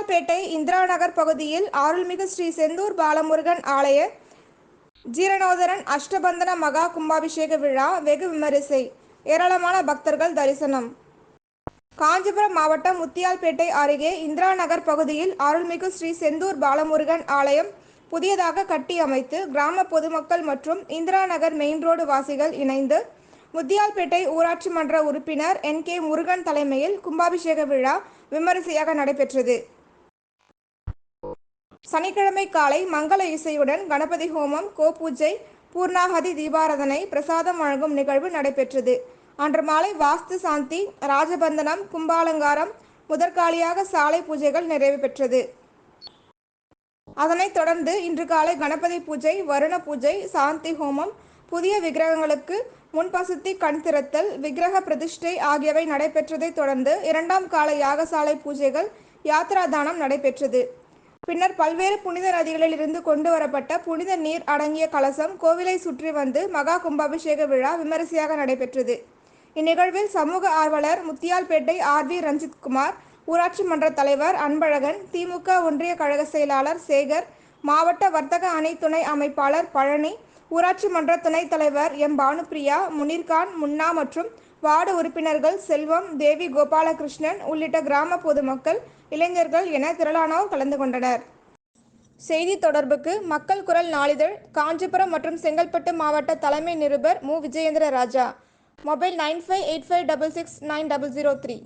முத்தியால்பேட்டை இந்திரா நகர் பகுதியில் அருள்மிகு ஸ்ரீ செந்தூர் பாலமுருகன் ஆலய ஜீரணோதரன் அஷ்டபந்தன மகா கும்பாபிஷேக விழா வெகு விமரிசை. ஏராளமான பக்தர்கள் தரிசனம். காஞ்சிபுரம் மாவட்டம் முத்தியால்பேட்டை அருகே இந்திரா நகர் பகுதியில் அருள்மிகு ஸ்ரீ செந்தூர் பாலமுருகன் ஆலயம் புதியதாக கட்டி அமைத்து கிராம பொதுமக்கள் மற்றும் இந்திரா நகர் மெயின் ரோடு வாசிகள் இணைந்து முத்தியால்பேட்டை ஊராட்சி மன்ற உறுப்பினர் என் கே முருகன் தலைமையில் கும்பாபிஷேக விழா விமரிசையாக நடைபெற்றது. சனிக்கிழமை காலை மங்கள இசையுடன் கணபதி ஹோமம் கோபூஜை பூர்ணாகதி தீபாராதனை பிரசாதம் வழங்கும் நிகழ்வு நடைபெற்றது. அன்று மாலை வாஸ்து சாந்தி ராஜபந்தனம் கும்பாலங்காரம் முதற்காலியாக சாலை பூஜைகள் நிறைவு பெற்றது. அதனைத் தொடர்ந்து இன்று காலை கணபதி பூஜை வருண பூஜை சாந்தி ஹோமம் புதிய விக்கிரகங்களுக்கு முன்பசுத்தி கண் திறத்தல் விக்கிரக பிரதிஷ்டை ஆகியவை நடைபெற்றதைத் தொடர்ந்து இரண்டாம் கால யாகசாலை பூஜைகள் யாத்ரா தானம் நடைபெற்றது. பின்னர் பல்வேறு புனித நதிகளில் இருந்து கொண்டு வரப்பட்ட புனித நீர் அடங்கிய கலசம் கோவிலை சுற்றி வந்து மகா கும்பாபிஷேக விழா விமரிசையாக நடைபெற்றது. இந்நிகழ்வில் சமூக ஆர்வலர் முத்தியால்பேட்டை ஆர் வி ரஞ்சித்குமார் ஊராட்சி மன்ற தலைவர் அன்பழகன் திமுக ஒன்றிய கழக செயலாளர் சேகர் மாவட்ட வர்த்தக அணை துணை அமைப்பாளர் பழனி ஊராட்சி மன்ற துணைத் தலைவர் எம் பானுப்பிரியா முனீர்கான் முன்னா மற்றும் வார்டு உறுப்பினர்கள் செல்வம் தேவி கோபாலகிருஷ்ணன் உள்ளிட்ட கிராம பொதுமக்கள் இளைஞர்கள் என திரளானோர் கலந்து கொண்டனர். செய்தி தொடர்புக்கு மக்கள் குரல் நாளிதழ் காஞ்சிபுரம் மற்றும் செங்கல்பட்டு மாவட்ட தலைமை நிருபர் மு. Vijayendra Raja. Mobile nine five eight five double six nine double zero three.